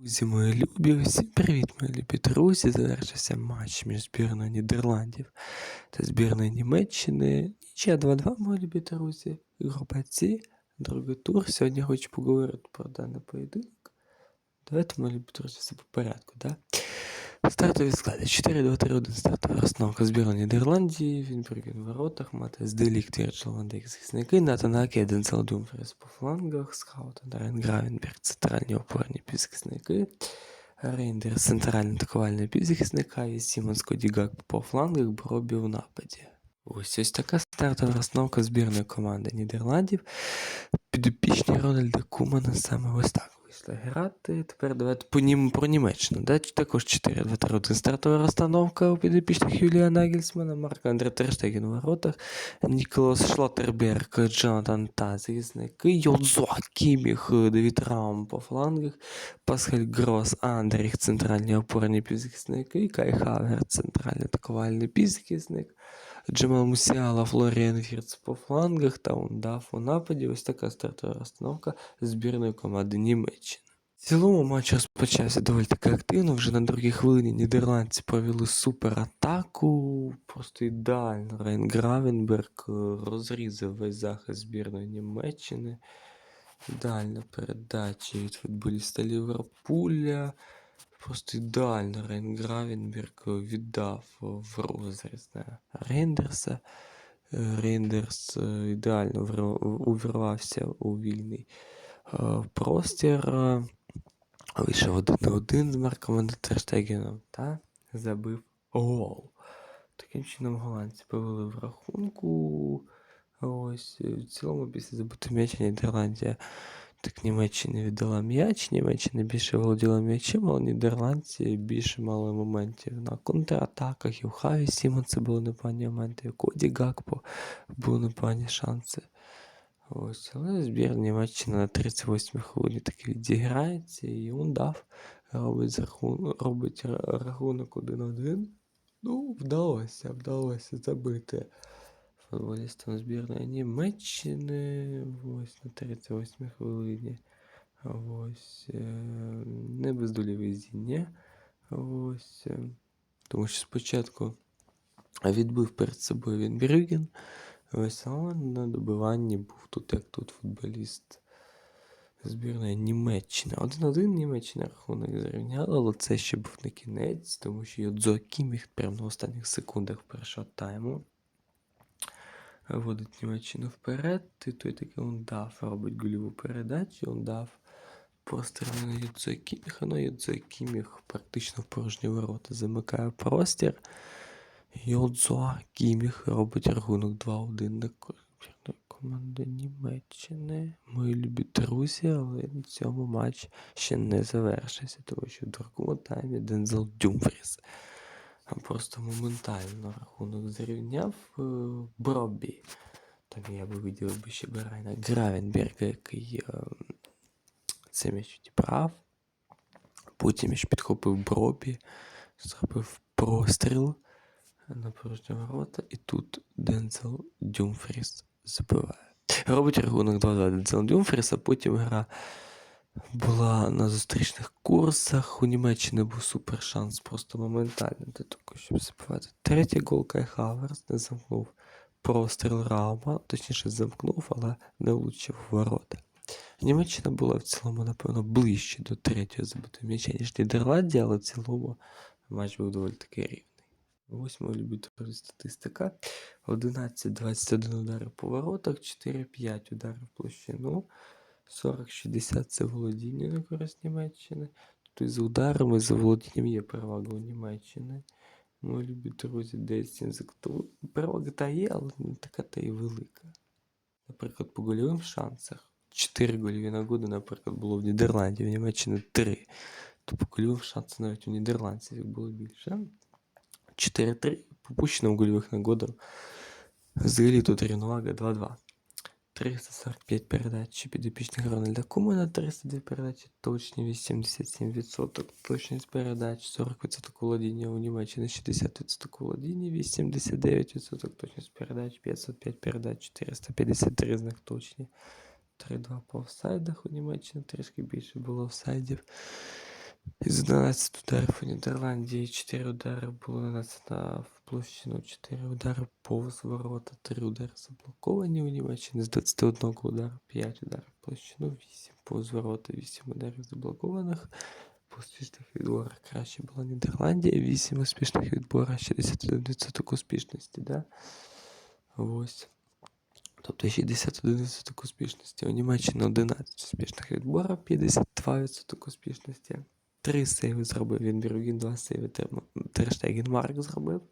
Друзі, мої любі, всім привіт, мої любі друзі. Завершився матч між збірною Нідерландів та збірною Німеччини. Нічия 2-2, мої любі друзі. Група Ці, другий тур. Сьогодні хочу поговорити про даний поєдинок. Давайте, мої любі друзі, все по порядку, да? Стартові склади 4-2-3-1 стартова розстановка збірної Нідерландії. Він в воротах, Матес Делік, Вірджил Ван Дейк захисники, Натан Аке, Денсел Думфрес по флангах, Скаут, Дарен Гравенберг, центральні опорні півзахисники, Рейндерс, центральний атакувальний півзахисника і Сімонс Кодігак по флангах, Бробі в нападі. Ось ось така стартова розстановка збірної команди Нідерландів. Підопічні Рональда Кумана саме ось так вийшли грати. Тепер давайте по нім про Німеччину. Да? Також 4-2-3-1 стартова розстановка у підопічних Юлія Нагельсмана, Марка Андре Терштеген у воротах, Ніколас Шлоттерберг, Джонатан Та, захисники, Йодзо Кіміх, Девід Раум по флангах, Пасхаль Грос, Андріх, центральні опорні півзахисники, Кай Хавер, центральний атакувальний півзахисник. Джемал Мусіала, Флоріан Вірц по флангах та Ундаф у нападі. Ось така стартова розстановка збірної команди Німеччини. В цілому матч розпочався доволі таки активно. Вже на другій хвилині нідерландці провели суператаку. Просто ідеально. Рейн Гравенберг е, розрізав весь захист збірної Німеччини. Ідеальна передача від футболіста Ліверпуля. Просто ідеально Рейн Гравенберг віддав в розріз на Рейндерса. Е, Рейндерс е, ідеально увірвався у вільний е, простір. Вийшов один на один з Марком Терштегеном та забив гол. Таким чином голландці повели в рахунку. Ось в цілому після забитого м'яча Нідерландія так Німеччина віддала м'яч, Німеччина більше володіла м'ячем, але нідерландці більше мали моментів на контратаках. І у Хаві Сімонса були непогані моменти, і Коді Гакпо були непогані шанси. Ось, але збір Німеччини на 38 й хвилині таки відіграється, і він дав, робить, рахун... робить рахунок 1-1. Ну, вдалося, вдалося забити футболістам збірної Німеччини. Ось на 38 хвилині. Ось е, не бездолі везіння. Ось. е, Тому що спочатку відбив перед собою він Брюген. Ось, але на добиванні був тут, як тут футболіст збірної Німеччини. Один-один Німеччина рахунок зрівняла, але це ще був не кінець, тому що Йодзо Кіміх прямо на останніх секундах першого тайму вводить Німеччину вперед, і той такий он дав, робить гольову передачу, он дав простір на Йодзо Кіміха, ну Йодзо практично в порожні ворота замикає простір. Йодзо Кіміх робить рахунок 2-1 на команди Німеччини. Мої любі друзі, але на цьому матч ще не завершився, тому що в другому таймі Дензел Дюмфріс просто моментально рахунок зрівняв е, Бробі. Там я би виділив би ще Берайна Гравенберга, який е, це м'яч відібрав. Потім м'яч підхопив Бробі, зробив простріл на порожні ворота, і тут Дензел Дюмфріс забиває. Робить рахунок 2-2 Дензел Дюмфріс, а потім гра була на зустрічних курсах. У Німеччини був супер шанс просто моментально для того, щоб забивати. Третій гол Кай Хаверс не замкнув простріл Раума, точніше замкнув, але не влучив в ворота. Німеччина була в цілому, напевно, ближче до третього забитого м'яча, ніж Нідерландія, але в цілому матч був доволі таки рівний. Ось мої статистика. 11-21 удари по воротах, 4-5 ударів в площину, 40-60 це володіння на користь Німеччини. Тобто за ударами, за володінням є перевага у Німеччини. Мої любі друзі, десь перевага та є, але не така та й велика. Наприклад, по гольовим шансах. 4 гольові нагоди, наприклад, було в Нідерланді, в Німеччині 3. То по гольовим шансах навіть у нідерландців їх було більше. 4-3 попущено в гольових нагодах. Взагалі тут рівновага 2-2. 345 передач підопічних Рональда Кумана, 302 передачі, точні 87%, точність передач, 40% володіння у Німеччині, 60% володіння, 89% точність передач, 505 передач, 453 з них точні. 3-2 по офсайдах у Німеччині трішки більше було офсайдів. Із 11 ударів у Нідерландії 4 удари було нанесено в площину, 4 удари повз ворота, 3 удари заблоковані у Німеччині з 21 удару, 5 ударів в площину, 8 повз ворота, 8 ударів заблокованих. По успішних відборах краще була Нідерландія, 8 успішних відборах, 61% успішності, да? Ось. Тобто 61% успішності. У Німеччині 11 успішних відборів, 52% успішності. Три сейви зробив він Брюгін, два сейви Термо- Терштеген Марк зробив.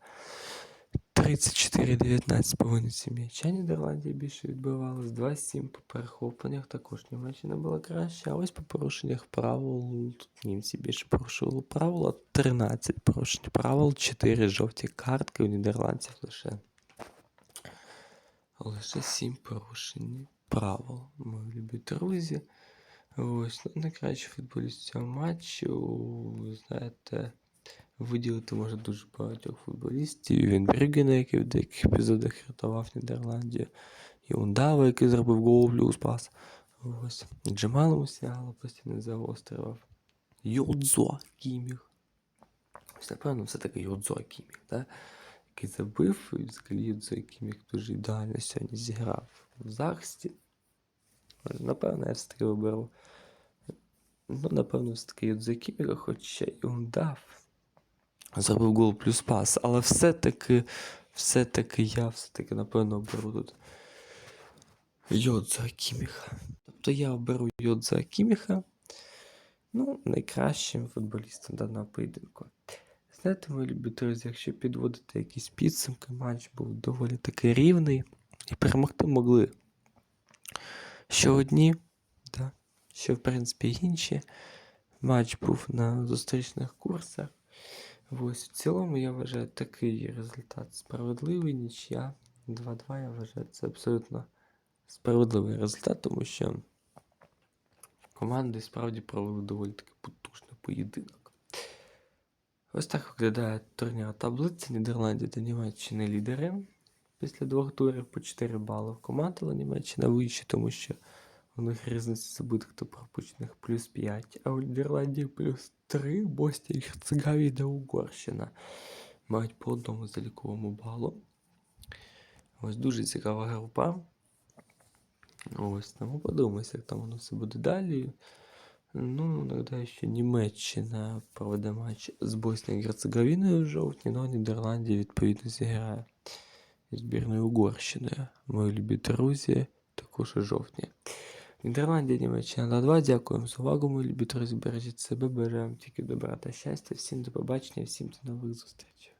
34-19 по винесу м'яча Нідерландія більше відбивалась. 2-7 по перехопленнях також Німеччина була краще. А ось по порушеннях правил тут німці більше порушували правила. 13 порушень правил, 4 жовті картки у нідерландців лише. Лише 7 порушень правил, мої любі друзі. Ось, ну, найкращий футболіст цього матчу, знаєте, виділити може дуже багатьох футболістів. Він Брюгена, який в деяких епізодах рятував Нідерландію, і Ундава, який зробив гол плюс пас. Ось. Джамал Мусіала постійно загострював. Йодзо Кіміх. Ось, напевно, все-таки Йодзо Кіміх, да? який забив, і взагалі Йодзо Кіміх дуже ідеально сьогодні зіграв в захисті. Напевно, я все-таки виберу. Ну, напевно, все-таки Йодзо хоча і Ундав зробив гол плюс пас, але все-таки, все-таки я все-таки, напевно, оберу тут Йодзо Кіміха. Тобто я оберу Йодзо Кіміха, ну, найкращим футболістом даного поєдинку. Знаєте, мої любі друзі, якщо підводити якісь підсумки, матч був доволі таки рівний і перемогти могли. Що одні, да, що в принципі інші. Матч був на зустрічних курсах. Ось в цілому я вважаю такий результат справедливий, нічия 2-2. Я вважаю це абсолютно справедливий результат, тому що команди справді провели доволі таки потужний поєдинок. Ось так виглядає турнір таблиці. Нідерландія та Німеччина лідери. Після двох турів по 4 бали в команд, але Німеччина вище, тому що у них різниця забитих та пропущених плюс 5, а у Нідерландії плюс 3, Боснія і Герцеговина, Угорщина мають по одному заліковому балу. Ось дуже цікава група. Ось, тому подивимося, як там воно все буде далі. Ну, нагадаю, що Німеччина проведе матч з Боснією і Герцеговиною в жовтні, ну а Нідерландія відповідно зіграє зі Угорщини. Мої любі друзі, також у жовтні. Нідерландія, Німеччина 2. Дякуємо за увагу, мої любі друзі. Бережіть себе, бажаємо тільки добра та щастя. Всім до побачення, всім до нових зустрічей.